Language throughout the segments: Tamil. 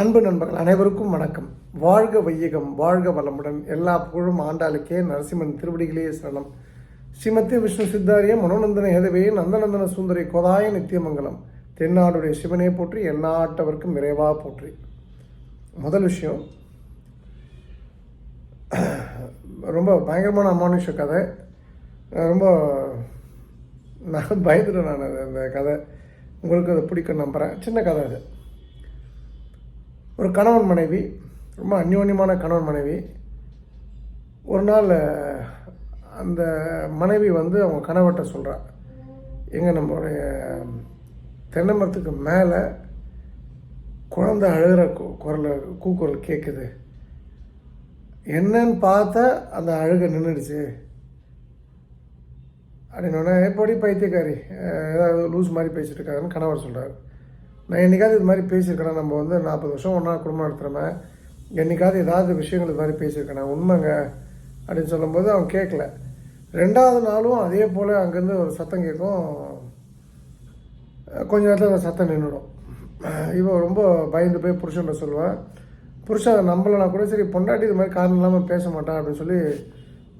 அன்பு நண்பர்கள் அனைவருக்கும் வணக்கம். வாழ்க வையகம் வாழ்க வளமுடன். எல்லா புகழும் ஆண்டாளுக்கே. நரசிம்மன் திருவடிகளே சரணம். ஸ்ரீமதி விஷ்ணு சித்தாரிய மனோநந்தன ஏதவே நந்தநந்தன சுந்தரி கோதாய நித்தியமங்கலம். தென்னாடுடைய சிவனே போற்றி எந்நாட்டவர்க்கும் விரைவாக போற்றி. முதல் விஷயம் ரொம்ப பயங்கரமான அமானுஷ கதை. ரொம்ப நான் பயந்துட்டேன் நான் அந்த கதை. உங்களுக்கு அதை பிடிக்கும் நம்புகிறேன் சின்ன கதை அது. ஒரு கணவன் மனைவி ரொம்ப அந்யோன்யமான கணவன் மனைவி. ஒரு நாள் அந்த மனைவி வந்து அவங்க கணவர்கிட்ட சொல்கிறா எங்கள் நம்மளுடைய தென்னை மரத்துக்கு மேலே குழந்த அழுகிற கு- குரல் கூக்குரல் கேட்குது என்னன்னு பார்த்தா அந்த அழுக நின்றுடுச்சு அப்படின்னோடனே எப்படி பைத்தியக்காரி? ஏதாவது லூஸ் மாதிரி பேசிட்டு இருக்காருன்னு கணவர் சொல்கிறார் நான் என்னைக்காவது இது மாதிரி பேசியிருக்கேனா நம்ம வந்து நாற்பது வருஷம் ஒன்றா குடும்பம் நடத்துகிறோமே என்னைக்காவது ஏதாவது விஷயங்கள் இது மாதிரி பேசியிருக்கேனா உண்மைங்க அப்படின்னு சொல்லும்போது அவன் கேட்கல. ரெண்டாவது நாளும் அதே போல் அங்கேருந்து ஒரு சத்தம் கேட்கும். கொஞ்ச நேரத்தில் அந்த சத்தம் நின்றுடும் இவன் ரொம்ப பயந்து போய் புருஷன்ட்ட சொல்லுவேன் புருஷன் அதை நம்பலைனா கூட சரி பொண்டாட்டி இது மாதிரி காரணம் இல்லாமல் பேச மாட்டான் அப்படின்னு சொல்லி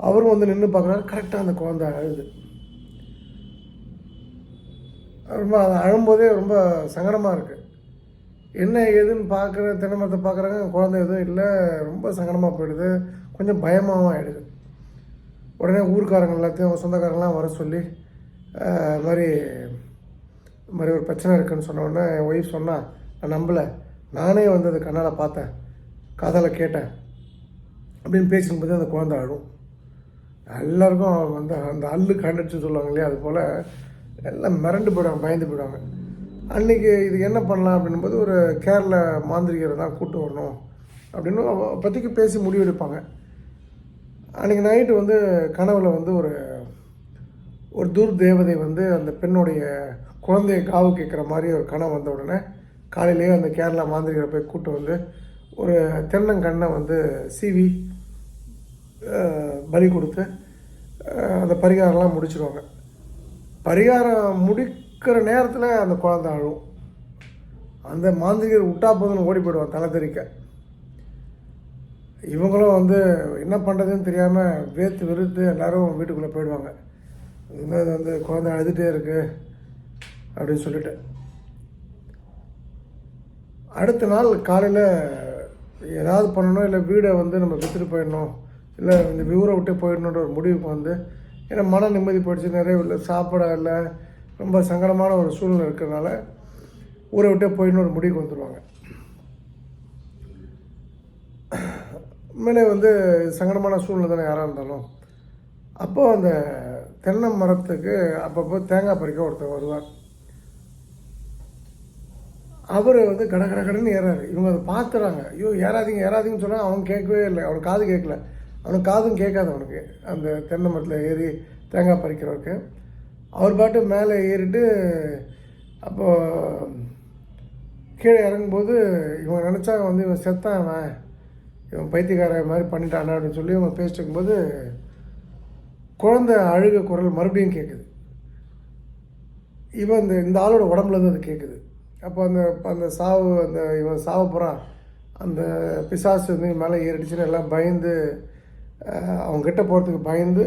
அவரும் வந்து நின்று பார்க்குறாரு. கரெக்டாக அந்த குழந்தை அழுது. ரொம்ப அதை அழும்போதே ரொம்ப சங்கடமாக இருக்குது என்ன ஏதுன்னு பார்க்குற தினமரத்தை பார்க்குறாங்க குழந்தை எதுவும் இல்லை ரொம்ப சங்கடமாக போயிடுது கொஞ்சம் பயமாகவும் ஆகிடுது உடனே ஊருக்காரங்க எல்லாத்தையும் சொந்தக்காரங்களாம் வர சொல்லி இது மாதிரி இது மாதிரி ஒரு பிரச்சனை இருக்குன்னு சொன்ன என் ஒய்ஃப் சொன்னால் நான் நம்பலை. நானே வந்து அது கண்ணால் பார்த்தேன் காதால் கேட்டேன். அப்படின்னு பேசும்போது அந்த குழந்தை அழும். எல்லாருக்கும் வந்து அந்த அல்லு கண்டுச்சு சொல்லுவாங்க இல்லையா அது போல் எல்லாம் மிரண்டு போயிடுவாங்க பயந்து போயிடுவாங்க. அன்றைக்கி இது என்ன பண்ணலாம் அப்படின்னும்போது ஒரு கேரள மாந்திரிகரை தான் கூட்டு வரணும் அப்படின்னு அவ- பற்றிக்கு பேசி முடிவெடுப்பாங்க அன்றைக்கி நைட்டு வந்து கனவில் வந்து ஒரு ஒரு துர் தேவதை வந்து அந்த பெண்ணுடைய குழந்தைய காவு கேட்குற மாதிரி ஒரு கனவு வந்த உடனே காலையிலேயே அந்த கேரளா மாந்திரிகரை போய் கூட்டு வந்து ஒரு தென்னங்கண்ணை வந்து சீவி பலி கொடுத்து அந்த பரிகாரம்லாம் முடிச்சிருவாங்க. பரிகாரம் முடிக்கிற நேரத்தில் அந்த குழந்தை அழும் அந்த மாந்திரிகர் விட்டா போதுன்னு ஓடி போயிடுவான் தலை தெரிக்க இவங்களும் வந்து என்ன பண்ணுறதுன்னு தெரியாமல் வேத்து வெறுத்து எல்லோரும் வீட்டுக்குள்ளே போயிடுவாங்க. இன்னும் இது வந்து குழந்தை அழுதுகிட்டே இருக்கு அப்படின்னு சொல்லிட்டு. அடுத்த நாள் காலையில் ஏதாவது பண்ணணும் இல்லை வீடை வந்து நம்ம விற்றுட்டு போயிடணும் இல்லை இந்த ஊரை விட்டு போயிடணுன்ற ஒரு முடிவுக்கு வந்து ஏன்னா மன நிம்மதி போயிடுச்சு நிறைய இல்லை சாப்பிட இல்லை ரொம்ப சங்கடமான ஒரு சூழ்நிலை இருக்கிறதுனால ஊரை விட்டே போயின்னு ஒரு முடிவுக்கு வந்துடுவாங்க உண்மையிலே வந்து சங்கடமான சூழ்நிலை தானே யாராக இருந்தாலும். அப்போது அந்த தென்னை மரத்துக்கு அப்பப்போ தேங்காய் பறிக்க ஒருத்தர் வருவார். அவர் வந்து கட கட கடன்னு ஏறாரு. இவங்க அதை பார்த்துறாங்க. ஐயோ ஏறாதீங்க ஏறாதீங்கன்னு சொன்னால் அவன் கேட்கவே இல்லை. அவர் காது கேட்கல. அவனுக்கு காதும் கேட்காது அவனுக்கு. அந்த தென்னை மரத்தில் ஏறி தேங்காய் பறிக்கிறவருக்கு. அவர் பாட்டு மேலே ஏறிட்டு அப்போது கீழே இறங்கும்போது இவன் நினச்சா வந்து இவன் செத்தான் அவன். இவன் பைத்தியக்கார மாதிரி பண்ணிட்டானா அப்படின்னு சொல்லி இவன் பேசிட்டு இருக்கும்போது குழந்தை அழுக குரல் மறுபடியும் கேட்குது இவன் இந்த இந்த ஆளோட உடம்புலேருந்து அது கேட்குது அப்போ அந்த அந்த சாவு அந்த இவன் சாவ போகிறான் அந்த பிசாசு வந்து மேலே ஏறிடுச்சுன்னு எல்லாம் பயந்து அவங்ககிட்ட அவங்க போகிறதுக்கு பயந்து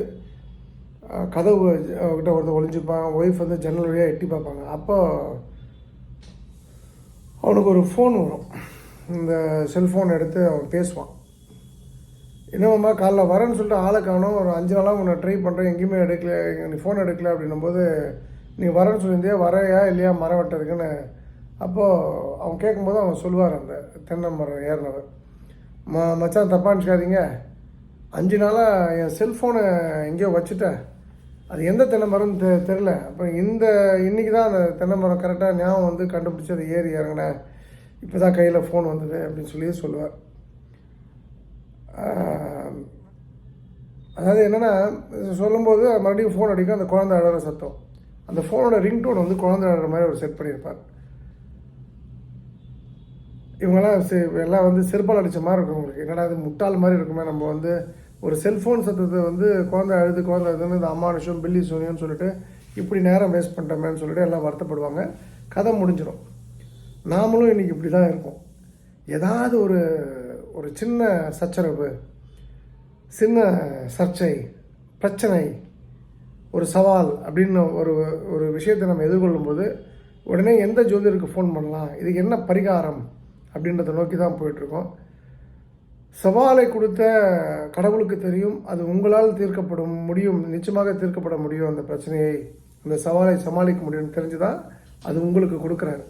கதவு அஹ், கிட்ட ஒருத்தர் ஒளிஞ்சுப்பான். ஒய்ஃப் வந்து ஜன்னல் வழியாக எட்டி பார்ப்பாங்க. அப்போ அவனுக்கு ஒரு ஃபோன் வரும். இந்த செல்ஃபோன் எடுத்து அவன் பேசுவான். என்னம்மா காலைல வரேன்னு சொல்லிட்டு ஆளை காணும். ஒரு அஞ்சு நாளாக உன்னை ட்ரை பண்ணுறேன் எங்கேயுமே எடுக்கல. நீ ஃபோன் எடுக்கல அப்படின்னும்போது நீ வரேன்னு சொல்லியிருந்தியா? வரையா இல்லையா? மரம் வெட்டுறதுக்குன்னு அப்போது அவன் கேட்கும்போது அவன் சொல்லுவார் அந்த தென்னை மரம் ஏறினவர் ம மச்சான் தப்பாக நினச்சிக்காதீங்க. அஞ்சு நாளாக என் செல்ஃபோனை எங்கேயோ வச்சுட்டேன். அது எந்த தென்னை மரம்னு தெ தெரில அப்புறம் இந்த இன்றைக்கி தான் அந்த தென்னை மரம் கரெக்டாக ஞாபகம் வந்து கண்டுபிடிச்சி அதை ஏறி இறங்கினேன். இப்போ தான் கையில் ஃபோன் வந்தது அப்படின்னு சொல்லி சொல்லுவார். அதாவது என்னென்னா சொல்லும்போது மறுபடியும் ஃபோன் அடிக்கும். அந்த குழந்தை அழகிற சத்தம். அந்த ஃபோனோட ரிங்டோன் வந்து குழந்தை அழகிற மாதிரி அவர் செட் பண்ணியிருப்பார். இவங்கெல்லாம் செ எல்லாம் வந்து செருப்பால் அடித்த மாதிரி இருக்கும் உங்களுக்கு என்னடா அது முட்டாள் மாதிரி இருக்குமே. நம்ம வந்து ஒரு செல்ஃபோன் சத்தத்தை வந்து குழந்தை அழுது குழந்தை அழுதுன்னு இந்த அமானுஷம் பில்லி சோனியன்னு சொல்லிட்டு இப்படி நேரம் வேஸ்ட் பண்ணிட்டோமேன்னு சொல்லிட்டு எல்லாம் வருத்தப்படுவாங்க. கதை முடிஞ்சிடும் நாமளும் இன்றைக்கி இப்படி தான் இருக்கோம். ஏதாவது ஒரு ஒரு சின்ன சச்சரவு சின்ன சர்ச்சை பிரச்சனை ஒரு சவால் அப்படின்னு ஒரு ஒரு விஷயத்தை நம்ம எதிர்கொள்ளும்போது உடனே எந்த ஜோதிடருக்கு ஃபோன் பண்ணலாம்? இதுக்கு என்ன பரிகாரம்? அப்படின்றத நோக்கி தான் போயிட்டுருக்கோம். சவாலை கொடுத்த கடவுளுக்கு தெரியும். அது உங்களால் தீர்க்கப்படும் முடியும். நிச்சயமாக தீர்க்கப்பட முடியும். அந்த பிரச்சனையை அந்த சவாலை சமாளிக்க முடியும்னு தெரிஞ்சு தான் அது உங்களுக்கு கொடுக்குறாரு.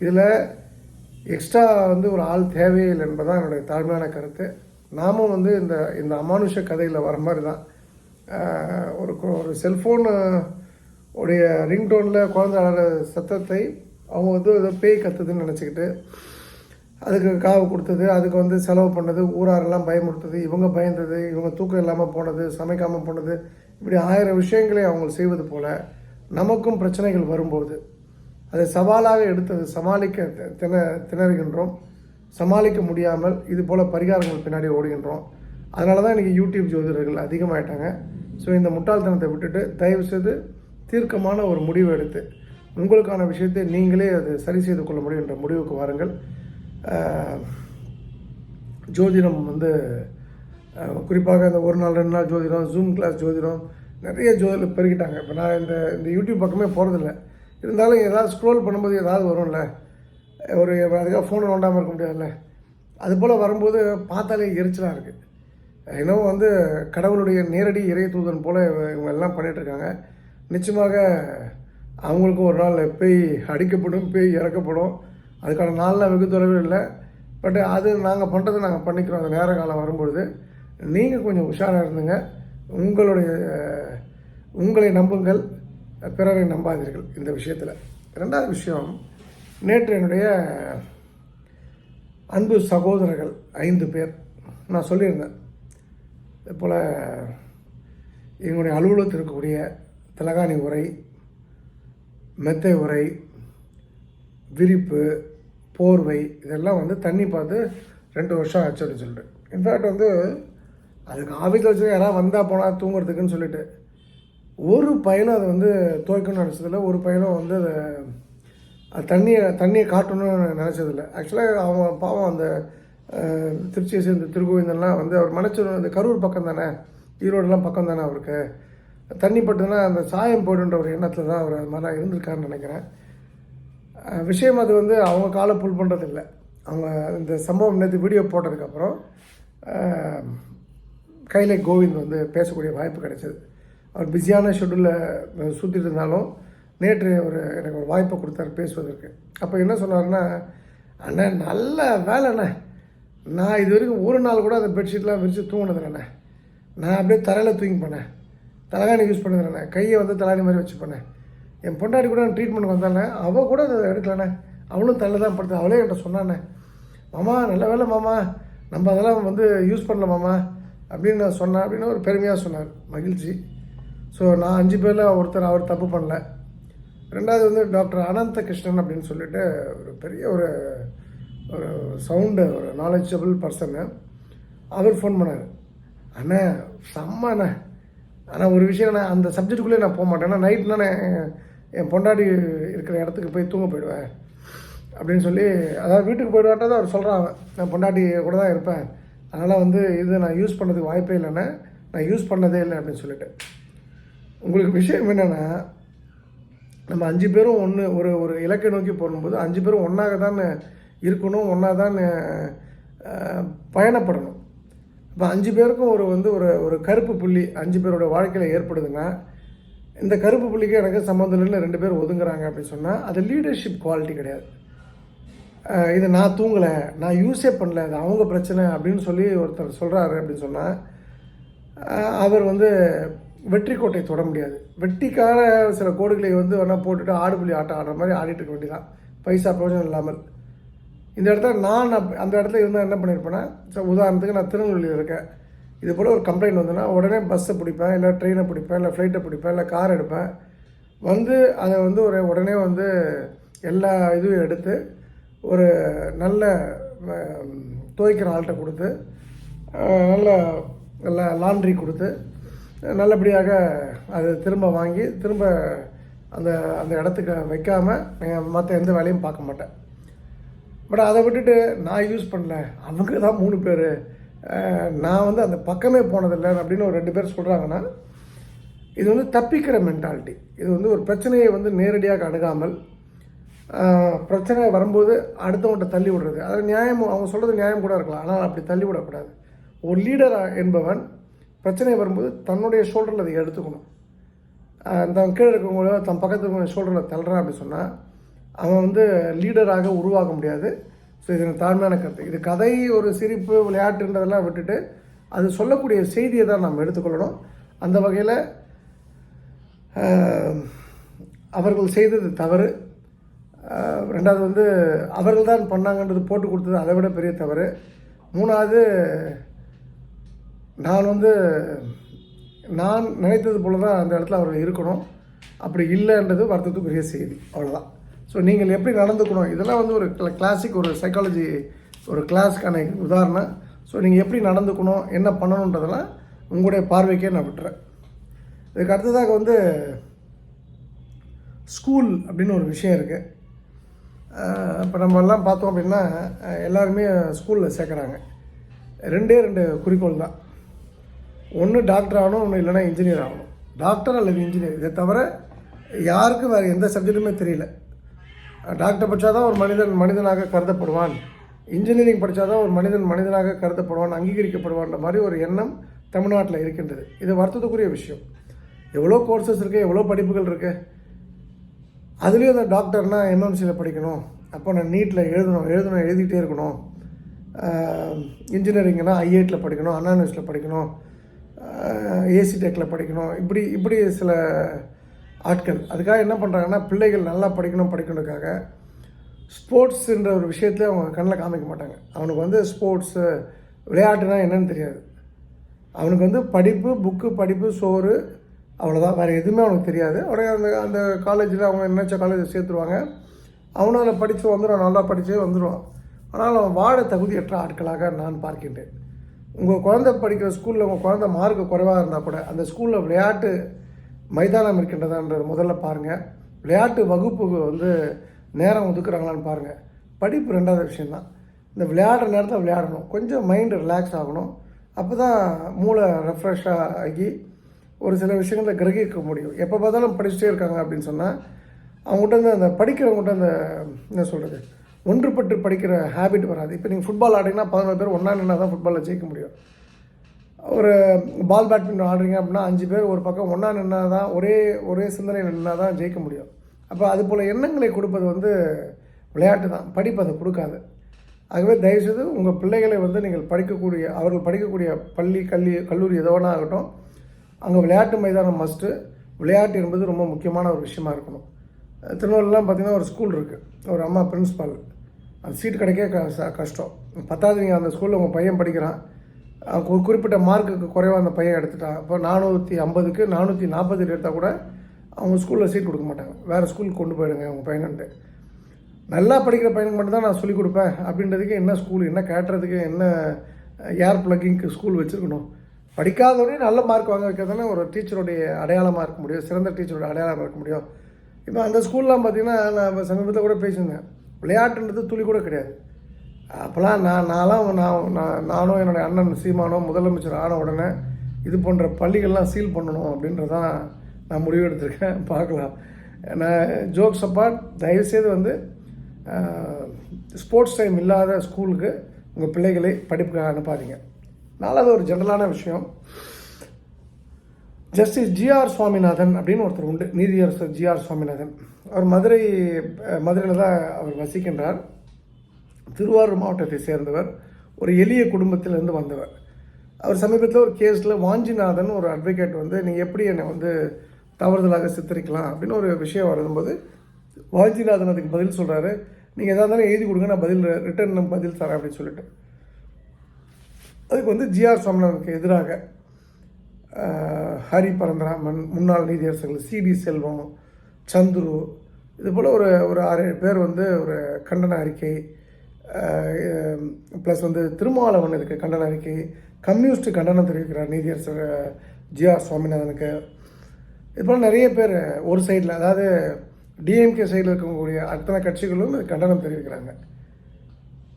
இதில் எக்ஸ்ட்ரா வந்து ஒரு ஆள் தேவையில்லை என்பதுதான் என்னுடைய தாழ்மையான கருத்து. நாமும் வந்து இந்த இந்த அமானுஷ கதையில் வர மாதிரி தான் ஒரு ஒரு செல்ஃபோனு உடைய ரிங்டோனில் குழந்தை சத்தத்தை அவங்க வந்து ஏதோ பேய் கத்துதுன்னு நினச்சிக்கிட்டு அதுக்கு காவு கொடுத்தது அதுக்கு வந்து செலவு பண்ணது ஊராரெல்லாம் பயமுறுத்தது இவங்க பயந்தது இவங்க தூக்கம் இல்லாமல் போனது சமைக்காமல் போனது இப்படி ஆயிரம் விஷயங்களை அவங்க செய்வது போல் நமக்கும் பிரச்சனைகள் வரும்போது அதை சவாலாக எடுத்தது சமாளிக்க திண திணறுகின்றோம். சமாளிக்க முடியாமல் இது போல் பரிகாரங்கள் பின்னாடி ஓடுகின்றோம். அதனால தான் இன்றைக்கி யூடியூப் ஜோதிடர்கள் அதிகமாயிட்டாங்க. ஸோ இந்த முட்டாள்தனத்தை விட்டுட்டு தயவுசெய்து தீர்க்கமான ஒரு முடிவு எடுத்து உங்களுக்கான விஷயத்தை நீங்களே அது சரி செய்து கொள்ள முடியும் என்ற முடிவுக்கு வாருங்கள். ஜோதிடம் வந்து குறிப்பாக இந்த ஒரு நாள் ரெண்டு நாள் ஜோதிடம் ஜூம் கிளாஸ் ஜோதிடம் நிறைய ஜோதிடம் பெருகிட்டாங்க. இப்போ நான் இந்த இந்த யூடியூப் பக்கமே போகிறதில்ல இருந்தாலும் ஏதாவது ஸ்க்ரோல் பண்ணும்போது ஏதாவது வரும்ல. ஒரு அதுக்காக ஃபோனை நோண்டாமல் இருக்க முடியாதுல்ல. அது போல் வரும்போது பார்த்தாலே எரிச்சலாக இருக்குது இன்னும் வந்து கடவுளுடைய நேரடி இறை தூதன் போல் இவங்க எல்லாம் பண்ணிகிட்ருக்காங்க இருக்காங்க. நிச்சயமாக அவங்களுக்கும் ஒரு நாள் பேய் அடிக்கப்படும் பேய் இறக்கப்படும். அதுக்கான நாளெலாம் வெகு தொலைவில் இல்லை. பட் அது நாங்கள் பண்ணுறதை நாங்கள் பண்ணிக்கிறோம். அந்த நேர காலம் வரும்பொழுது. நீங்கள் கொஞ்சம் உஷாராக இருந்துங்க. உங்களுடைய உங்களை நம்புங்கள். பிறரை நம்பாதீர்கள் இந்த விஷயத்தில். ரெண்டாவது விஷயம் நேற்று என்னுடைய அன்பு சகோதரர்கள் ஐந்து பேர் நான் சொல்லியிருந்தேன். இது போல் எங்களுடைய அலுவலகத்தில் இருக்கக்கூடிய தலகாணி உரை மெத்தை உரை விரிப்பு போர்வை இதெல்லாம் வந்து தண்ணி பார்த்து ரெண்டு வருஷம் ஆச்சு அப்படின்னு சொல்லிட்டு. இன்ஃபேக்ட் வந்து அதுக்கு ஆஃபீஸில் வச்சு யாராவது வந்தால் போனால் தூங்குறதுக்குன்னு சொல்லிட்டு. ஒரு பையனும் அதை வந்து துவைக்கணும்னு நினச்சதில்ல. ஒரு பையனும் வந்து அதை அது தண்ணியை தண்ணியை காட்டணும்னு நினச்சதில்ல. ஆக்சுவலாக அவன் பாவம் அந்த திருச்சியை சேர்ந்த திருகோவிந்தன்லாம் வந்து அவர் மனச்சூர் அந்த கரூர் பக்கம் தானே? ஈரோடெல்லாம் பக்கம் தானே அவருக்கு? தண்ணி பட்டுனா அந்த சாயம் போய்டுன்ற ஒரு எண்ணத்தில் தான் அவர் அது மாதிரிலாம் இருந்திருக்காருன்னு நினைக்கிறேன். விஷயம் அது வந்து அவங்க காலை புல் பண்ணுறதில்ல அவங்க இந்த சம்பவம் நேற்று வீடியோ போட்டதுக்கப்புறம் கையில் கோவிந்த் வந்து பேசக்கூடிய வாய்ப்பு கிடைச்சது. அவர் பிஸியான ஷெட்யூலில் சுற்றிட்டு இருந்தாலும் நேற்று ஒரு எனக்கு ஒரு வாய்ப்பை கொடுத்தாரு பேசுவதற்கு. அப்போ என்ன சொன்னார்னா அண்ணன் நல்ல வேலைண்ணே நான் இது வரைக்கும் ஒரு நாள் கூட அந்த பெட்ஷீட்லாம் விரித்து தூங்கினதில்லண்ணே நான் அப்படியே தரையில் தூங்கி பண்ணேன் தலகாணி யூஸ் பண்ணதில்லண்ணே கையை வந்து தலகாணி மாதிரி வச்சு பண்ணேன் என் பொண்டாட்டி கூட ட்ரீட்மெண்ட் வந்தானே அவள் கூட அதை எடுக்கலண்ணே. அவளும் தலை தான் படுத்து அவளே என்கிட்ட சொன்னானே மாமா நல்ல வேலை மாமா. நம்ம அதெல்லாம் வந்து யூஸ் பண்ணல மாமா. அப்படின்னு நான் சொன்னேன் அப்படின்னு ஒரு பெருமையாக சொன்னார் மகிழ்ச்சி. ஸோ நான் அஞ்சு பேரில் ஒருத்தர் அவர் தப்பு பண்ணல. ரெண்டாவது வந்து டாக்டர் அனந்த கிருஷ்ணன் அப்படின்னு சொல்லிட்டு ஒரு பெரிய ஒரு ஒரு சவுண்டு ஒரு நாலேஜபிள் பர்சனு அவர் ஃபோன் பண்ணார். அண்ணே செம்மண்ணே. ஆனால் ஒரு விஷயம் நான் அந்த சப்ஜெக்டுக்குள்ளே நான் போக மாட்டேன். ஏன்னா நைட்னா நான் என் பொண்டாடி இருக்கிற இடத்துக்கு போய் தூங்க போயிடுவேன் அப்படின்னு சொல்லி அதாவது வீட்டுக்கு போயிடுவாட்டதை அவர் சொல்கிறான் அவன். நான் பொண்டாட்டி கூட தான் இருப்பேன். அதனால் வந்து இது நான் யூஸ் பண்ணதுக்கு வாய்ப்பே இல்லைன்னா நான் யூஸ் பண்ணதே இல்லை அப்படின்னு சொல்லிட்டு. உங்களுக்கு விஷயம் என்னென்னா நம்ம அஞ்சு பேரும் ஒன்று ஒரு ஒரு இலக்கை நோக்கி போகும்போது அஞ்சு பேரும் ஒன்றாக தான் இருக்கணும் ஒன்றா தான் பயணப்படணும். இப்போ அஞ்சு பேருக்கும் ஒரு வந்து ஒரு ஒரு கருப்பு புள்ளி அஞ்சு பேரோட வாழ்க்கையில் ஏற்படுதுன்னா இந்த கருப்பு புள்ளிக்கு எனக்கு சம்மந்தம் இல்லை ரெண்டு பேர் ஒதுங்குறாங்க அப்படின்னு சொன்னால் அது லீடர்ஷிப் குவாலிட்டி கிடையாது. இது நான் தூங்கலை நான் யூஸே பண்ணல அது அவங்க பிரச்சனை அப்படின்னு சொல்லி ஒருத்தர் சொல்கிறாரு அப்படின்னு சொன்னால் அவர் வந்து வெற்றி கோட்டை தொட முடியாது. வெட்டிக்கான சில கோடுகளை வந்து வேணால் போட்டுட்டு ஆடுபுலி ஆட்டம் ஆடுற மாதிரி ஆடிட்டு இருக்க வேண்டியதான் பைசா பிரயோஜனம் இல்லாமல். இந்த இடத்துல நான் அந்த இடத்துல இருந்தால் என்ன பண்ணியிருப்பேன்னா உதாரணத்துக்கு நான் திருநெல்வேலியில் இருக்கேன். இது போல் ஒரு கம்ப்ளைண்ட் வந்ததுன்னா உடனே பஸ்ஸை பிடிப்பேன் இல்லை ட்ரெயினை பிடிப்பேன் இல்லை ஃப்ளைட்டை பிடிப்பேன் இல்லை கார் எடுப்பேன். வந்து அதை வந்து ஒரு உடனே வந்து எல்லா இதுவும் எடுத்து ஒரு நல்ல துவைக்கிற ஆள்கிட்ட கொடுத்து நல்ல நல்ல லாண்ட்ரி கொடுத்து நல்லபடியாக அது திரும்ப வாங்கி திரும்ப அந்த அந்த இடத்துக்கு வைக்காமல் மற்ற எந்த வேலையும் பார்க்க மாட்டேன். பட் அதை விட்டுட்டு நான் யூஸ் பண்ணல. அவங்க தான் மூணு பேர். நான் வந்து அந்த பக்கமே போனதில்லை அப்படின்னு ஒரு ரெண்டு பேர் சொல்கிறாங்கன்னா இது வந்து தப்பிக்கிற மென்டாலிட்டி இது வந்து ஒரு பிரச்சனையை வந்து நேரடியாக அணுகாமல் பிரச்சனை வரும்போது அடுத்தவங்கள்ட்ட தள்ளி விடுறது. அது நியாயம் அவங்க சொல்கிறது நியாயம் கூட இருக்கலாம். ஆனால் அப்படி தள்ளி விடக்கூடாது. ஒரு லீடர் என்பவன் பிரச்சனை வரும்போது தன்னுடைய ஷோல்டரில் அதை எடுத்துக்கணும். தன் கீழே இருக்கவங்கள தன் பக்கத்து இருக்கவங்க ஷோல்டரில் தள்ளுறான் அப்படி சொன்னால் அவன் வந்து லீடராக உருவாக முடியாது. ஸோ இது எனக்கு தாழ்மையான கருத்து. இது கதை ஒரு சிரிப்பு விளையாட்டுன்றதெல்லாம் விட்டுட்டு அது சொல்லக்கூடிய செய்தியை தான் நாம் எடுத்துக்கொள்ளணும். அந்த வகையில் அவர்கள் செய்தது தவறு. ரெண்டாவது வந்து அவர்கள் தான் பண்ணாங்கன்றது போட்டு கொடுத்தது அதை விட பெரிய தவறு. மூணாவது நான் வந்து நான் நினைத்தது போல தான் அந்த இடத்துல அவர்கள் இருக்கணும். அப்படி இல்லைன்றது வருத்தத்துக்குரிய செய்தி. அவ்வளோதான் ஸோ நீங்கள் எப்படி நடந்துக்கணும்? இதெல்லாம் வந்து ஒரு கிளாசிக் ஒரு சைக்காலஜி ஒரு கிளாஸ்க்கான உதாரணம். ஸோ நீங்கள் எப்படி நடந்துக்கணும்? என்ன பண்ணணுன்றதெல்லாம் உங்களுடைய பார்வைக்கே நான் விட்டுறேன். இதுக்கு அடுத்ததாக வந்து ஸ்கூல் அப்படின்னு ஒரு விஷயம் இருக்குது இப்போ நம்ம எல்லாம் பார்த்தோம் அப்படின்னா எல்லாருமே ஸ்கூலில் சேர்க்குறாங்க. ரெண்டே ரெண்டு குறிக்கோள் தான். ஒன்று டாக்டர் ஆகணும் ஒன்று இல்லைன்னா இன்ஜினியர் ஆகணும். டாக்டர் அல்லது இன்ஜினியர் இதை தவிர யாருக்கும் வேறு எந்த சப்ஜெக்ட்டுமே தெரியல. டாக்டர் படித்தாதான் ஒரு மனிதன் மனிதனாக கருதப்படுவான். இன்ஜினியரிங் படித்தாதான் ஒரு மனிதன் மனிதனாக கருதப்படுவான் அங்கீகரிக்கப்படுவான்ற மாதிரி ஒரு எண்ணம் தமிழ்நாட்டில் இருக்கின்றது. இது வருத்தத்துக்குரிய விஷயம். எவ்வளோ கோர்சஸ் இருக்குது எவ்வளோ படிப்புகள் இருக்குது அதுலேயும் அந்த டாக்டர்னா எம்எம்சியில் படிக்கணும். அப்போ நான் நீட்டில் எழுதணும் எழுதணும் எழுதிட்டே இருக்கணும். இன்ஜினியரிங்னா ஐஐடியில் படிக்கணும் அண்ணா யூனிவர்சிட்டியில் படிக்கணும். ஏசி டெக்கில் படிக்கணும். இப்படி இப்படி சில ஆட்கள். அதுக்காக என்ன பண்ணுறாங்கன்னா பிள்ளைகள் நல்லா படிக்கணும் படிக்கணுக்காக ஸ்போர்ட்ஸுன்ற ஒரு விஷயத்தில் அவங்க கண்ணில் காமிக்க மாட்டாங்க. அவனுக்கு வந்து ஸ்போர்ட்ஸு விளையாட்டுனா என்னன்னு தெரியாது. அவனுக்கு வந்து படிப்பு புக்கு படிப்பு சோறு அவ்வளோதான் வேறு எதுவுமே அவனுக்கு தெரியாது. உடனே அந்த அந்த காலேஜில் அவங்க என்னச்சா காலேஜில் சேர்த்துருவாங்க. அவனும் அதில் படித்து வந்துடுவான் நல்லா படித்து வந்துடுவான் ஆனால் அவன் வாழ தகுதியற்ற ஆட்களாக நான் பார்க்கின்றேன். உங்கள் குழந்தை படிக்கிற ஸ்கூலில் உங்கள் குழந்தை மார்க் குறைவாக இருந்தால் கூட அந்த ஸ்கூலில் விளையாட்டு மைதானம் இருக்கின்றதான்றது முதல்ல பாருங்கள் விளையாட்டு வகுப்புக்கு வந்து நேரம் ஒதுக்குறாங்களான்னு பாருங்கள் படிப்பு ரெண்டாவது விஷயந்தான் இந்த விளையாடுற நேரத்தில் விளையாடணும். கொஞ்சம் மைண்டு ரிலாக்ஸ் ஆகணும். அப்போ தான் மூளை ரெஃப்ரெஷ்ஷாக ஆகி ஒரு சில விஷயங்களை கிரகிக்க முடியும். எப்போ பார்த்தாலும் படிச்சுட்டே இருக்காங்க அப்படின்னு சொன்னால் அவங்ககிட்ட வந்து அந்த படிக்கிறவங்ககிட்ட அந்த என்ன சொல்கிறது ஒன்றுபட்டு படிக்கிற ஹேபிட் வராது. இப்போ நீங்கள் ஃபுட்பால் ஆடிங்கன்னா பதினோரு பேர் ஒன்றா நின்னா தான் ஃபுட்பாலில் ஜெயிக்க முடியும். ஒரு பால் பேட்மிண்டன் ஆடுறீங்க அப்படின்னா அஞ்சு பேர் ஒரு பக்கம் ஒன்றா நின்னா தான் ஒரே ஒரே சிந்தனையில் நின்னா தான் ஜெயிக்க முடியும். அப்போ அது போல் எண்ணங்களை கொடுப்பது வந்து விளையாட்டு தான். படிப்பு அதை கொடுக்காது. ஆகவே தயவுசெய்து உங்கள் பிள்ளைகளை வந்து நீங்கள் படிக்கக்கூடிய அவர்கள் படிக்கக்கூடிய பள்ளி கல்வி கல்லூரி எதோனா ஆகட்டும் அங்கே விளையாட்டு மைதானம் மஸ்ட்டு விளையாட்டு என்பது ரொம்ப முக்கியமான ஒரு விஷயமா இருக்கணும். திருநூறுலாம் பார்த்தீங்கன்னா ஒரு ஸ்கூல் இருக்குது ஒரு அம்மா பிரின்ஸ்பால் அந்த சீட் கிடைக்க க- கஷ்டம். பத்தாவது நீங்கள் அந்த ஸ்கூலில் உங்கள் பையன் படிக்கிறான். ஒரு குறிப்பிட்ட மார்க்குக்கு குறைவாக அந்த பையன் எடுத்துட்டான். இப்போ நானூற்றி ஐம்பதுக்கு நானூற்றி நாற்பது எடுத்தால் கூட அவங்க ஸ்கூலில் சீட் கொடுக்க மாட்டாங்க. வேறு ஸ்கூலுக்கு கொண்டு போயிடுங்க உங்கள் பையனுன்ட்டு. நல்லா படிக்கிற பையனுக்கு மட்டும் தான் நான் சொல்லிக் கொடுப்பேன். அப்படின்றதுக்கு என்ன ஸ்கூல் என்ன கேட்டுறதுக்கு என்ன ஏர் பிளக்கிங்க்கு ஸ்கூல் வச்சுருக்கணும். படிக்காதவனே நல்ல மார்க் வாங்க வைக்கிறதுனா ஒரு டீச்சருடைய அடையாளமாக இருக்க முடியும். சிறந்த டீச்சரோட அடையாளமாக இருக்க முடியும். இப்போ அந்த ஸ்கூல்லாம் பார்த்தீங்கன்னா நான் சமீபத்தில் கூட பேசியிருந்தேன். விளையாட்டுன்றது துளி கூட கிடையாது. அப்போலாம் நான் நான்லாம் நான் நான் நானும் என்னுடைய அண்ணன் சீமானோ முதலமைச்சர் ஆன உடனே இது போன்ற பள்ளிகள்லாம் சீல் பண்ணணும் அப்படின்றதான் நான் முடிவு எடுத்திருக்கேன். பார்க்கலாம். நான் ஜோக்ஸ் அப்பார்ட் தயவுசெய்து வந்து ஸ்போர்ட்ஸ் டைம் இல்லாத ஸ்கூலுக்கு உங்கள் பிள்ளைகளை படிப்புக்காக அனுப்பாதீங்க. நாலாவது ஒரு ஜென்ரலான விஷயம். ஜஸ்டிஸ் ஜிஆர் சுவாமிநாதன் அப்படின்னு ஒருத்தர் உண்டு. நீதியரசர் ஜிஆர் சுவாமிநாதன். அவர் மதுரை மதுரையில் தான் அவர் வசிக்கின்றார். திருவாரூர் மாவட்டத்தை சேர்ந்தவர் ஒரு எளிய குடும்பத்திலேருந்து வந்தவர். அவர் சமீபத்தில் ஒரு கேஸில் வாஞ்சிநாதன் ஒரு அட்வொகேட் வந்து நீங்கள் எப்படி என்னை வந்து தவறுதலாக சித்தரிக்கலாம்? அப்படின்னு ஒரு விஷயம் வரும்போது வாஞ்சிநாதன் அதுக்கு பதில் சொல்கிறாரு நீங்கள் எதாக இருந்தாலும் எழுதி கொடுங்க நான் பதில் ரிட்டர்ன் பதில் தரேன் அப்படின்னு சொல்லிட்டு. அதுக்கு வந்து ஜிஆர் சுவாமிநாதனுக்கு எதிராக ஹரி பரந்தராமன் முன்னாள் நீதியரசர்கள் சிடி செல்வம் சந்துரு இது போல் ஒரு ஒரு ஆறு ஏழு பேர் வந்து ஒரு கண்டன அறிக்கை ப்ளஸ் வந்து திருமாவளவன் இருக்குது கண்டன அறிக்கை கம்யூனிஸ்ட் கண்டனம் தெரிவிக்கிறார் நீதியரசர் ஜிஆர் சுவாமிநாதனுக்கு. இது போல் நிறைய பேர் ஒரு சைடில் அதாவது டிஎம்கே சைடில் இருக்கக்கூடிய அத்தனை கட்சிகளும் கண்டனம் தெரிவிக்கிறாங்க.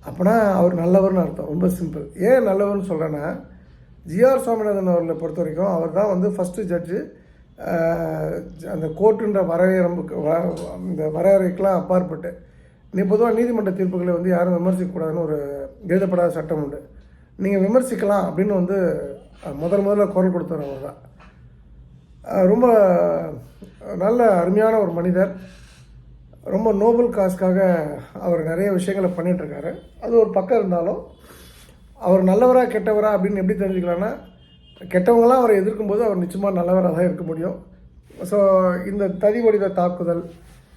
அப்போனா அவர் நல்லவர்னு அர்த்தம் ரொம்ப சிம்பிள் ஏன் நல்லவர்னு சொல்கிறேன்னா ஜிஆர் சுவாமிநாதன் அவர்களை பொறுத்த வரைக்கும் அவர் தான் வந்து ஃபஸ்ட்டு ஜட்ஜு அந்த கோர்ட்டுன்ற வரையறம்புக்கு வ இந்த வரையறைக்கெலாம் அப்பாற்பட்டு. நீ பொதுவாக நீதிமன்ற தீர்ப்புகளை வந்து யாரும் விமர்சிக்கக்கூடாதுன்னு ஒரு எழுதப்படாத சட்டம் உண்டு. நீங்கள் விமர்சிக்கலாம் அப்படின்னு வந்து முதல் முதல்ல குரல் கொடுத்தவர் அவர் தான் ரொம்ப நல்ல அருமையான ஒரு மனிதர். ரொம்ப நோபல் காசுக்காக அவர் நிறைய விஷயங்களை பண்ணிகிட்ருக்காரு அது ஒரு பக்கம் இருந்தாலும் அவர் நல்லவரா கெட்டவரா அப்படின்னு எப்படி தெரிஞ்சுக்கலான்னா கெட்டவங்களாம் அவரை எதிர்க்கும்போது அவர் நிச்சயமாக நல்லவராக தான் இருக்க முடியும். ஸோ இந்த தனி மனித தாக்குதல்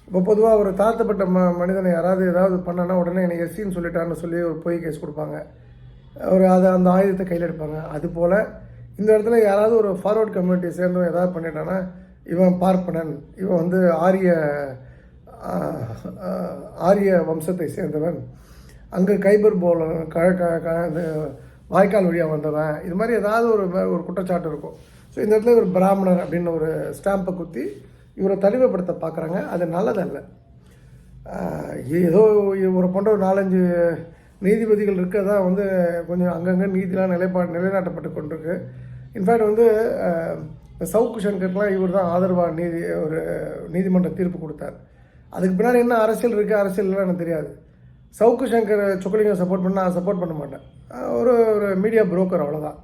இப்போ பொதுவாக ஒரு தாழ்த்தப்பட்ட ம மனிதனை யாராவது ஏதாவது பண்ணனா உடனே என்னை எஸ்சின்னு சொல்லிட்டான்னு சொல்லி ஒரு பொய் கேஸ் கொடுப்பாங்க. ஒரு அதை அந்த ஆயுதத்தை கையில் எடுப்பாங்க. அதுபோல் இந்த இடத்துல யாராவது ஒரு ஃபார்வர்ட் கம்யூனிட்டி சேர்ந்தவன் ஏதாவது பண்ணிட்டான்னா இவன் பார்ப்பனன். இவன் வந்து ஆரிய ஆரிய வம்சத்தை சேர்ந்தவன். அங்கே கைபர் போலன் க க க வாய்க்கால் வழியாக வந்தவன். இது மாதிரி ஏதாவது ஒரு ஒரு குற்றச்சாட்டு இருக்கும். ஸோ இந்த இடத்துல ஒரு பிராமணர் அப்படின்னு ஒரு ஸ்டாம்பை குத்தி இவரை தனிமைப்படுத்த பார்க்குறாங்க. அது நல்லதல்ல. ஏதோ ஒரு போன்ற ஒரு நாலஞ்சு நீதிபதிகள் இருக்கதா வந்து கொஞ்சம் அங்கங்கே நீதிலாம் நிலைப்பாடு நிலைநாட்டப்பட்டு கொண்டிருக்கு. இன்ஃபேக்ட் வந்து சவுக்கு சங்கர்லாம் இவர் தான் ஆதரவாக நீதி ஒரு நீதிமன்ற தீர்ப்பு கொடுத்தார். அதுக்கு பின்னாடி என்ன அரசியல் இருக்குது அரசியல்லாம் எனக்கு தெரியாது. சவுக்கு சங்கர் சொக்கலிங்கம் சப்போர்ட் பண்ண நான் சப்போர்ட் பண்ண மாட்டேன். ஒரு ஒரு மீடியா புரோக்கர் அவ்வளோதான்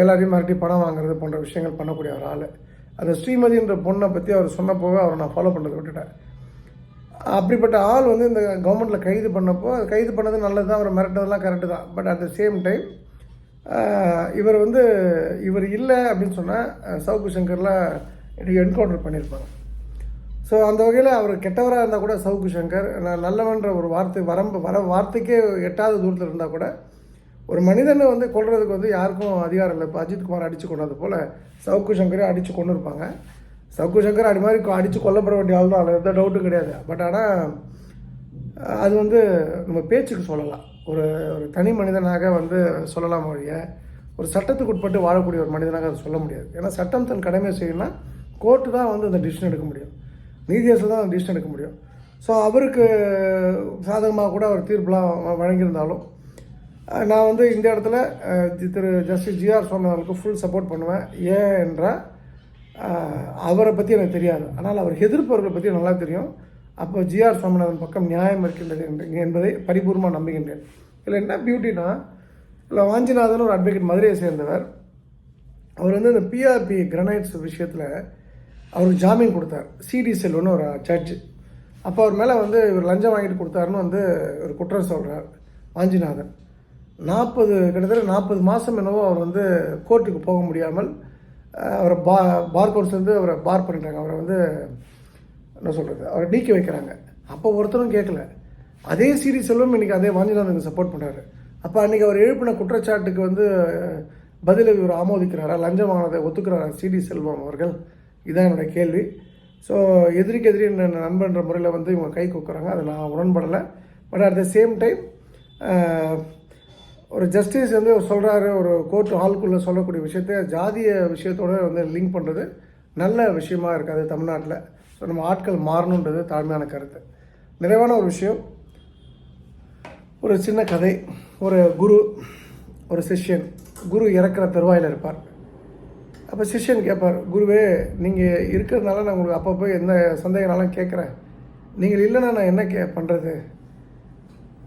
எல்லாரையும் மிரட்டி பணம் வாங்குறது போன்ற விஷயங்கள் பண்ணக்கூடிய ஒரு ஆள். அந்த ஸ்ரீமதின்ற பொண்ணை பற்றி அவர் சொன்னப்போவே அவரை நான் ஃபாலோ பண்ணதை விட்டுட்டேன். அப்படிப்பட்ட ஆள் வந்து இந்த கவர்மெண்ட்டில் கைது பண்ணப்போ அது கைது பண்ணது நல்லது தான் அவர் மிரட்டதெல்லாம் கரெக்டு தான். But at the same time இவர் வந்து இவர் இல்லை அப்படின்னு சொன்னால் சவுக்கு சங்கர்லாம் என்கவுண்டர் பண்ணியிருப்பாங்க ஸோ அந்த வகையில் அவர் கெட்டவராக இருந்தால் கூட சவுக்கு சங்கர் நான் நல்லவன்ற ஒரு வார்த்தை வரம்பு வர வார்த்தைக்கே எட்டாவது தூரத்தில் இருந்தால் கூட ஒரு மனிதனை வந்து கொல்றதுக்கு வந்து யாருக்கும் அதிகாரம் இல்லை. இப்போ அஜித் குமார் அடித்து கொண்டது போல் சவுக்கு சங்கரே அடித்து கொண்டு இருப்பாங்க. சவுக்கு சங்கர் அது மாதிரி அடித்து கொல்லப்பட வேண்டிய ஆள் தான் அதில் எந்த டவுட்டும் கிடையாது. பட் ஆனால் அது வந்து நம்ம பேச்சுக்கு சொல்லலாம். ஒரு ஒரு தனி மனிதனாக வந்து சொல்லலாம் ஒழிய ஒரு சட்டத்துக்கு உட்பட்டு வாழக்கூடிய ஒரு மனிதனாக அதை சொல்ல முடியாது. ஏன்னா சட்டம் தன் கடமை செய்யணும்னா கோர்ட்டு தான் வந்து அந்த டிசிஷன் எடுக்க முடியும். நீதியரசு தான் அந்த டிசிஷன் எடுக்க முடியும். ஸோ அவருக்கு சாதகமாக கூட அவர் தீர்ப்புலாம் வழங்கியிருந்தாலும் நான் வந்து இந்த இடத்துல திரு ஜஸ்டிஸ் ஜிஆர் சொன்னவர்களுக்கு ஃபுல் சப்போர்ட் பண்ணுவேன். ஏன் என்றால் அவரை பற்றி எனக்கு தெரியாது. ஆனால் அவர் எதிர்ப்பவர்களை பற்றி நல்லா தெரியும். அப்போ ஜிஆர் சோமநாதன் பக்கம் நியாயம் இருக்கின்றது என்று- என்பதை பரிபூர்ணமாக நம்புகின்றேன். இதில் என்ன பியூட்டினா இல்லை வாஞ்சிநாதன் ஒரு அட்வொகேட் மதுரையை சேர்ந்தவர். அவர் வந்து இந்த பிஆர்பி கிரனைட்ஸ் விஷயத்தில் அவருக்கு ஜாமீன் கொடுத்தார். சிடி செல்வன்னு ஒரு ஜட்ஜு அப்போ அவர் மேலே வந்து இவர் லஞ்சம் வாங்கிட்டு கொடுத்தாருன்னு வந்து ஒரு குற்றம் சொல்கிறார் வாஞ்சிநாதன். நாற்பது கிட்டத்தட்ட நாற்பது மாதம் என்னவோ அவர் வந்து கோர்ட்டுக்கு போக முடியாமல் அவரை பா பார் கவுன்சிலேருந்து அவரை பார் பண்ணிட்டாங்க. அவரை வந்து என்ன சொல்கிறது அவரை நீக்கி வைக்கிறாங்க. அப்போ ஒருத்தரும் கேட்கல அதே சிடி செல்வம் இன்றைக்கி அதே வாஞ்சிநாதனுக்கு சப்போர்ட் பண்ணுறாரு அப்போ அன்றைக்கி அவர் எழுப்பின குற்றச்சாட்டுக்கு வந்து பதிலை இவர் ஆமோதிக்கிறாரா? லஞ்சம் வாங்கினதை ஒத்துக்கிறாரா சிடி செல்வம் அவர்கள்? இதான் என்னோடய கேள்வி. ஸோ எதிரிக்கு எதிரி ந- நண்பன்ற முறையில் வந்து இவங்க கை கொக்குறாங்க. அதை நான் உடன்படலை. But at the same time ஒரு ஜஸ்டிஸ் வந்து சொல்கிறாரு ஒரு கோர்ட் ஹால்குள்ளே சொல்லக்கூடிய விஷயத்த ஜாதிய விஷயத்தோட வந்து லிங்க் பண்ணுறது நல்ல விஷயமா இருக்காது தமிழ்நாட்டில். ஸோ நம்ம ஆட்கள் மாறணுன்றது தாழ்மையான கருத்து. நிறைவான ஒரு விஷயம் ஒரு சின்ன கதை ஒரு குரு ஒரு சிஷ்யன் குரு இறக்குற தருவாயில் இருப்பார். அப்போ சிஷ்யன் கேட்பார் குருவே நீங்கள் இருக்கிறதுனால நான் உங்களுக்கு அப்பப்போ எந்த சந்தேகனாலும் கேட்குறேன். நீங்கள் இல்லைன்னா நான் என்ன கே பண்ணுறது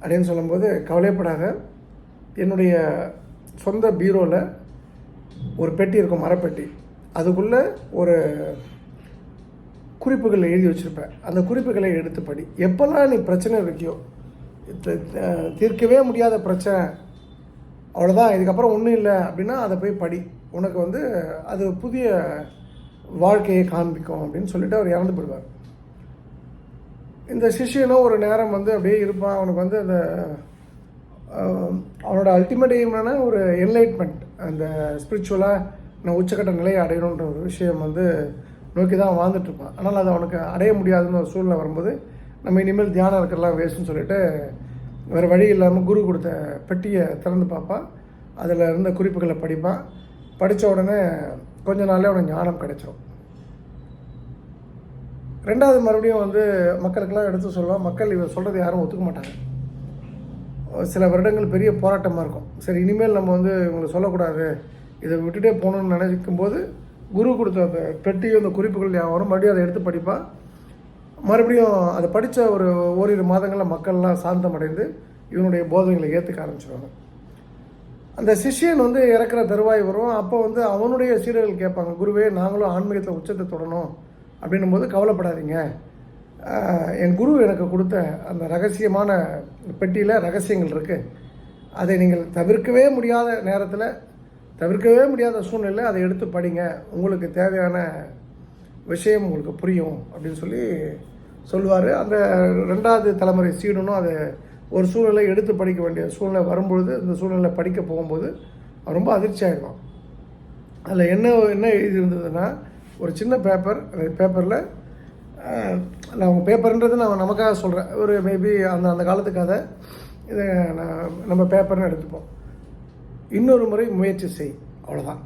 அப்படின்னு சொல்லும்போது கவலைப்படாத என்னுடைய சொந்த பீரோவில் ஒரு பெட்டி இருக்கும் மரப்பெட்டி அதுக்குள்ளே ஒரு குறிப்புகளை எழுதி வச்சுருப்பேன். அந்த குறிப்புகளை எடுத்து படி. எப்போல்லாம் நீ பிரச்சனை இருக்கியோ தீர்க்கவே முடியாத பிரச்சனை அவ்வளோதான் இதுக்கப்புறம் ஒன்றும் இல்லை அப்படின்னா அதை போய் படி. உனக்கு வந்து அது புதிய வாழ்க்கையை காண்பிக்கும் அப்படின்னு சொல்லிட்டு அவர் இறந்து போடுவார் இந்த சிஷ்யனும் ஒரு நேரம் வந்து அப்படியே இருப்பான். அவனுக்கு வந்து அந்த அவனோட அல்டிமேட் எய்ம்னா ஒரு என்லைட்மெண்ட் அந்த ஸ்பிரிச்சுவலாக நான் உச்சக்கட்ட நிலையை அடையணுன்ற ஒரு விஷயம் வந்து நோக்கி தான் வாழ்ந்துட்டுருப்பான் ஆனால் அது அவனுக்கு அடைய முடியாதுன்னு ஒரு சூழ்நிலை வரும்போது நம்ம இனிமேல் தியானம் இருக்கலாம் வேஸ்ட்னு சொல்லிட்டு வேறு வழி இல்லாமல் குரு கொடுத்த பெட்டியை திறந்து பார்ப்பான். அதில் இருந்த குறிப்புகளை படிப்பான். படித்த உடனே கொஞ்ச நாளே அவனுக்கு ஞானம் கிடைச்சிடும் ரெண்டாவது மறுபடியும் வந்து மக்களுக்கெல்லாம் எடுத்து சொல்லுவான். மக்கள் இவர் சொல்கிறது யாரும் ஒத்துக்க மாட்டாங்க. சில வருடங்கள் பெரிய போராட்டமாக இருக்கும். சரி இனிமேல் நம்ம வந்து இவங்களை சொல்லக்கூடாது. இதை விட்டுட்டே போகணும்னு நினைக்கும் போது குரு கொடுத்த அந்த பெட்டியும் அந்த குறிப்புகள் ஞாபகம் மறுபடியும் அதை எடுத்து படிப்பாள் மறுபடியும் அதை படித்த ஒரு ஓரிரு மாதங்களில் மக்கள்லாம் சாந்தம் அடைந்து இவனுடைய போதனைகளை ஏற்றுக்க ஆரம்பிச்சிருவாங்க. அந்த சிஷ்யன் வந்து இறக்குற தருவாய் வரும். அப்போ வந்து அவனுடைய சீடர்கள் கேட்பாங்க குருவே நாங்களும் ஆன்மீகத்தில் உச்சத்தை தொடணும். அப்படின்னும் போது கவலைப்படாதீங்க. என் குரு எனக்கு கொடுத்த அந்த ரகசியமான பெட்டியில் ரகசியங்கள் இருக்குது அதை நீங்கள் தவிர்க்கவே முடியாத நேரத்தில் தவிர்க்கவே முடியாத சூழ்நிலை அதை எடுத்து படிங்க. உங்களுக்கு தேவையான விஷயம் உங்களுக்கு புரியும் அப்படின்னு சொல்லி சொல்லுவார். அந்த ரெண்டாவது தலைமுறை சீடனும் அதை ஒரு சூழ்நிலை எடுத்து படிக்க வேண்டிய சூழ்நிலை வரும்பொழுது அந்த சூழ்நிலை படிக்க போகும்போது ரொம்ப அதிர்ச்சி ஆகிடுவான் அதில் என்ன என்ன எழுதியிருந்ததுன்னா ஒரு சின்ன பேப்பர் அந்த பேப்பரில் நான் பேப்பர்ன்றது நான் நமக்காக சொல்கிறேன் ஒரு மேபி அந்த அந்த காலத்து கதை இதை நான் நம்ம பேப்பர்னு எடுத்துப்போம். இன்னொரு முறை முயற்சி செய். அவ்வளோதான்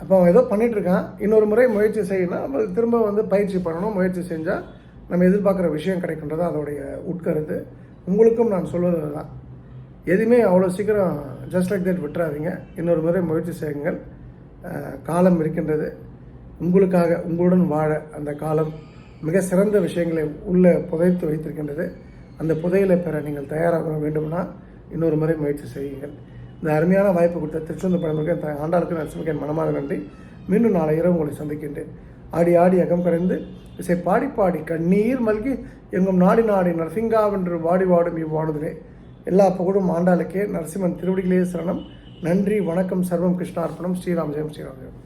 அப்போ அவன் ஏதோ பண்ணிகிட்ருக்கான் இன்னொரு முறை முயற்சி செய்யணும் நம்ம திரும்ப வந்து பயிற்சி பண்ணணும் முயற்சி செஞ்சால் நம்ம எதிர்பார்க்குற விஷயம் கிடைக்கின்றது அதோடைய உட்கருத்து. உங்களுக்கும் நான் சொல்வது தான் எதுவுமே அவ்வளோ சீக்கிரம் ஜஸ்ட் லைக் தட் விட்டுறாதீங்க. இன்னொரு முறை முயற்சி செய்யுங்கள். காலம் இருக்கின்றது. உங்களுக்காக உங்களுடன் வாழ அந்த காலம் மிக சிறந்த விஷயங்களை உள்ளே புதைத்து வைத்திருக்கின்றது. அந்த புதையலை பெற நீங்கள் தயாராக வேண்டும்னா இன்னொரு முறை முயற்சி செய்யுங்கள். இந்த அருமையான வாய்ப்பு கொடுத்த திருச்செந்தூர் பழமுருகன் என் ஆண்டாளுக்கு நரசிம்மக்கு என் மனமாக நன்றி. மீண்டும் நாளை இரவு உங்களை சந்திக்கின்றேன். ஆடி ஆடி அகம் கரைந்து இசை பாடி பாடி கண்ணீர் மல்கி எங்கும் நாடி நாடி நரசிங்காவென்று வாடி வாடும் இவ்வாடுதலே எல்லா புகழும் ஆண்டாளுக்கே நரசிம்மன் திருவடிகளே சரணம். நன்றி வணக்கம் சர்வம் கிருஷ்ணார்ப்பணம். ஸ்ரீராம் ஜெயம் ஸ்ரீராம் ஜெயம்.